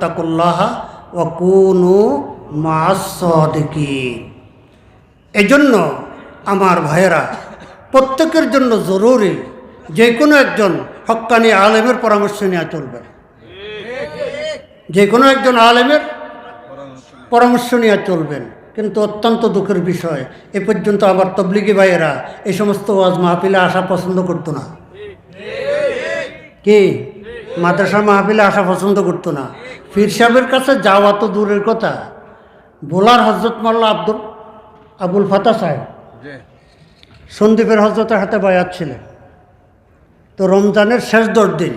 তাকুল্লাহ এজন্য আমার ভাইয়েরা, প্রত্যেকের জন্য জরুরি যে কোনো একজন হক্কানি আলেমের পরামর্শ নেওয়া চলবে। যে কোনো একজন আলেমের পরামর্শ নেওয়া চলবেন। কিন্তু অত্যন্ত দুঃখের বিষয়, এ পর্যন্ত আমার তবলিগি ভাইয়েরা এই সমস্ত ওয়াজ মাহফিলে আসা পছন্দ করতো না। কি? মাদ্রাসা মাহফিলে আসা পছন্দ করতো না। পীর সাহেবের কাছে যাওয়া তো দূরের কথা। বোলার হজরত মোল্লা আব্দুল আবুল ফাতা সাহেব। সন্দীপের হজরতের হাতে বায়াত ছিলেন। তো রমজানের শেষ দশ দিন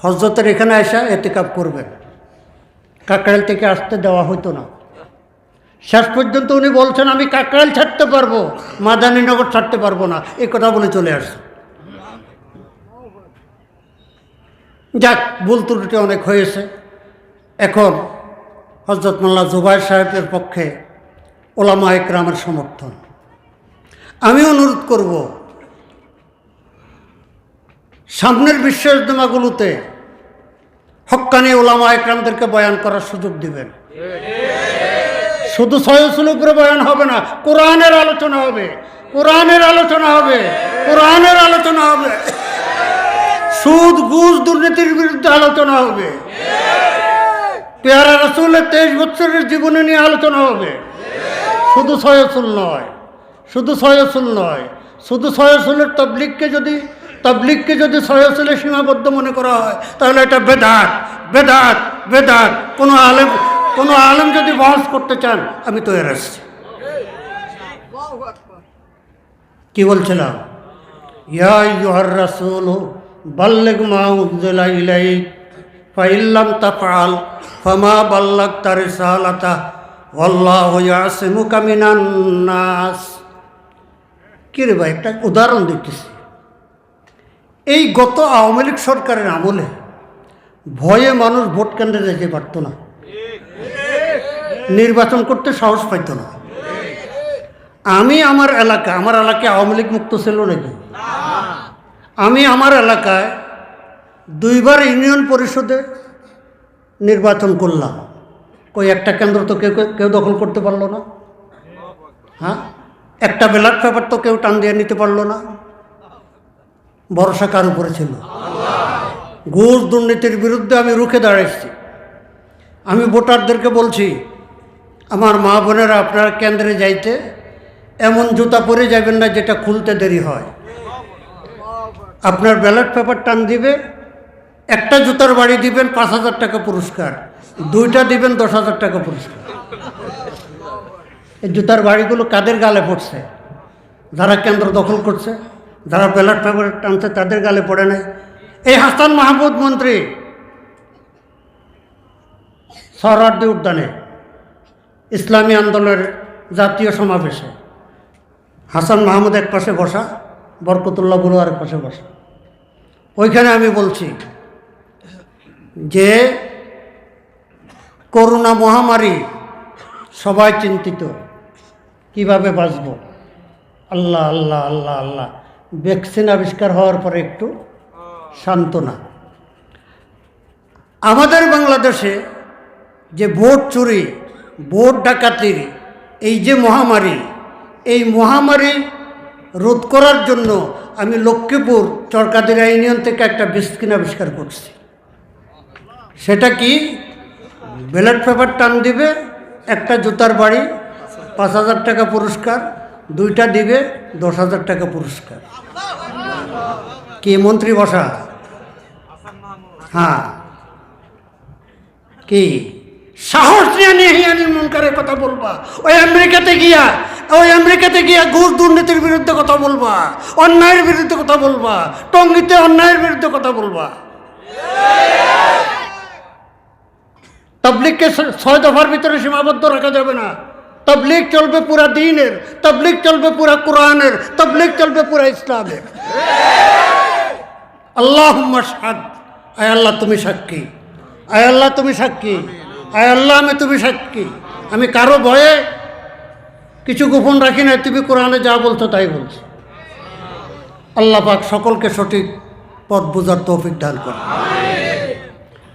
হজরতের এখানে এসে এতেকাপ করবেন। কাকরাইল থেকে আসতে দেওয়া হতো না। শেষ পর্যন্ত উনি বলছেন আমি কাকরাইল ছাড়তে পারব মাদানীনগর ছাড়তে পারব না। এই কথা বলে চলে আসছে। যাক ভুল ত্রুটি অনেক হয়েছে। এখন হজরত মোল্লা জুবাই সাহেবের পক্ষে ওলামা একরামের সমর্থন। আমি অনুরোধ করব, সামনের বিশ্ব ইজতেমাগুলোতে হক্কানি ওলামা একরামদেরকে বয়ান করার সুযোগ দিবেন। শুধু সয়সুল উপরে বয়ান হবে না, কোরআনের আলোচনা হবে, কোরআনের আলোচনা হবে, কোরআনের আলোচনা হবে। সুদ, ঘুষ, দুর্নীতির বিরুদ্ধে আলোচনা হবে। পেয়ারা রসুলের তেইশ বছরের জীবনে নিয়ে আলোচনা হবে। শুধু সয়সুল নয়, শুধু সয়সুল নয়, শুধু সয়সুলের তবলিগকে যদি তবলিগকে যদি সয়সুলে সীমাবদ্ধ মনে করা হয়, তাহলে এটা বেদাত বেদাত বেদাত। কোনো আলেম কোনো আলেম যদি বহস করতে চান, আমি তৈরি আসছি। কি বলছিলাম? ইয়া ইউহার রাসূল, বাল্লিগ মা উনজিলা ইলাইক, ফাইল্লাম তাফআল। ফামা বাল্লাগতা রিসালাতা, ওয়াল্লাহু ইয়াসিমুকা মিনান নাস। কি ভাই, একটা উদাহরণ দিতেছি। এই গত আওয়ামী লীগ সরকারের আমলে ভয়ে মানুষ ভোট কেন্দ্রে যেতে পারতো না। নির্বাচন করতে সাহস পাইতো না। আমি আমার এলাকা, আমার এলাকায় আওয়ামী লীগ মুক্ত ছিল নাকি? আমি আমার এলাকায় দুইবার ইউনিয়ন পরিষদে নির্বাচন করলাম। কই একটা কেন্দ্র তো কেউ কেউ দখল করতে পারল না। হ্যাঁ? একটা ব্যালট পেপার তো কেউ টান দিয়ে নিতে পারল না। ভরসা কার উপরে ছিল? ঘুষ দুর্নীতির বিরুদ্ধে আমি রুখে দাঁড়াইছি। আমি ভোটারদেরকে বলছি, আমার মা বোনেরা আপনারা কেন্দ্রে যাইতে এমন জুতা পরে যাবেন না যেটা খুলতে দেরি হয়। আপনার ব্যালট পেপার টান দিবে একটা জুতার বাড়ি দিবেন পাঁচ হাজার টাকা পুরস্কার, দুইটা দিবেন দশ হাজার টাকা পুরস্কার। এই জুতার বাড়িগুলো কাদের গালে পড়ছে? যারা কেন্দ্র দখল করছে, যারা ব্যালট পেপার টানছে, তাদের গালে পড়ে নাই। এই হাসান মাহমুদ মন্ত্রী সহরার্দি উদ্যানে, ইসলামী আন্দোলনের জাতীয় সমাবেশে। হাসান মাহমুদ এক পাশে বসা, বরকতুল্লাহ বুড়ো আরেক পাশে বসা। ওইখানে আমি বলছি যে করোনা মহামারী সবাই চিন্তিত, কীভাবে বাঁচব? আল্লাহ আল্লাহ আল্লাহ আল্লাহ। ভ্যাকসিন আবিষ্কার হওয়ার পরে একটু সান্ত্বনা। আমাদের বাংলাদেশে যে ভোট চুরি, ভোট ডাকাতির এই যে মহামারী, এই মহামারী রোধ করার জন্য আমি লক্ষ্মীপুর চরকাদিরা ইউনিয়ন থেকে একটা বিস্কিন আবিষ্কার করছি। সেটা কি? ব্যালট পেপার টান দিবে, একটা জুতার বাড়ি, পাঁচ হাজার টাকা পুরস্কার, দুইটা দিবে, দশ হাজার টাকা পুরস্কার। কি, মন্ত্রী বসা? হ্যাঁ। কি? সাহস নিয়ে নিয়ে হিয়ানির মনকারের কথা বলবা। ওই আমেরিকাতে গিয়া, ওই আমেরিকাতে গিয়া ঘুষ দুর্নীতির বিরুদ্ধে কথা বলবা, অন্যায়ের বিরুদ্ধে কথা বলবা, টঙ্গিতে অন্যায়ের বিরুদ্ধে কথা বলবা। তবলিগকে ছয় দফার ভিতরে সীমাবদ্ধ রাখা যাবে না। তবলিগ চলবে পুরা দিনের, তবলিগ চলবে পুরা কোরআনের, তবলিগ চলবে পুরা ইসলামের। আল্লাহ সাদ আয় আল্লাহ, তুমি সাক্ষী। আয় আল্লাহ, তুমি সাক্ষী। আয় আল্লাহ, আমি তুমি সাক্ষী। আমি কারও ভয়ে কিছু গোপন রাখি না তুমি কোরআনে যা বলছো তাই বলছো। আল্লাহ পাক সকলকে সঠিক পথ বোঝার তৌফিক দান করে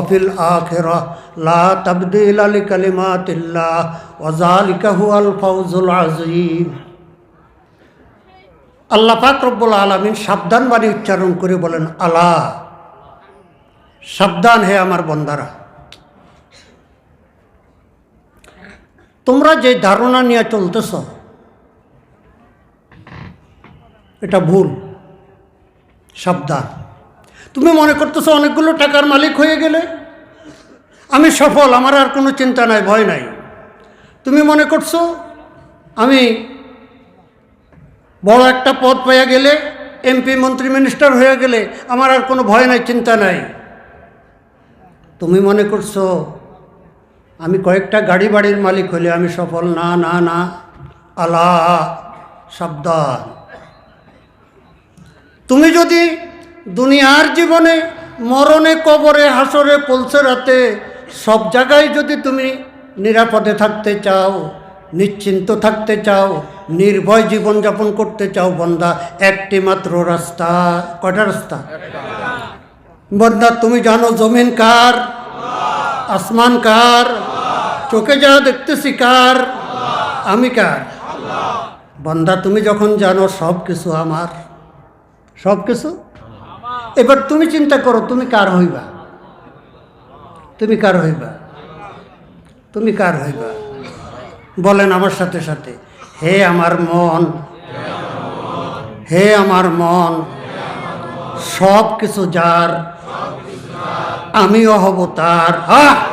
অফিল আখেরা লা তাবদিল আলী কালিমাতিল্লাহ ওজালিকাহু আল ফৌজুল আজিম আল্লাহ পাক রব্বুল আলমিন সাবধান বাণী উচ্চারণ করে বলেন, আলা, সাবধান হে আমার বন্দারা। তোমরা যে ধারণা নিয়ে চলতেছ, এটা ভুল। সাবধান। তুমি মনে করতেছো অনেকগুলো টাকার মালিক হয়ে গেলে? আমি সফল, আমার আর কোনো চিন্তা নাই, ভয় নাই। তুমি মনে করছ আমি বড় একটা পদ পেয়ে গেলে এমপি মন্ত্রী মিনিস্টার হয়ে গেলে আমার আর কোনো ভয় নাই, চিন্তা নাই। তুমি মনে করছ আমি কয়েকটা গাড়ি বাড়ির মালিক হলে আমি সফল? না না না। আলা সাবধান। তুমি যদি দুনিয়ার জীবনে মরণে, কবরে, হাসরে, পলসে রাতে সব জায়গায় যদি তুমি নিরাপদে থাকতে চাও, নিশ্চিন্ত থাকতে চাও, নির্ভয় জীবনযাপন করতে চাও, বন্দা, একটি মাত্র রাস্তা। কয়টা রাস্তা? বন্দা, তুমি জানো জমিন কার? আসমান কার? চোখে যা দেখতেছি কার? আমি কার? বন্দা, তুমি যখন জানো সব কিছু আমার। সব কিছু এবার তুমি চিন্তা করো, তুমি কার হইবা? তুমি কার হইবা? তুমি কার হইবা? বলেন আমার সাথে সাথে, হে আমার মন, হে আমার মন সব কিছু যার, আমিও হব তার। হা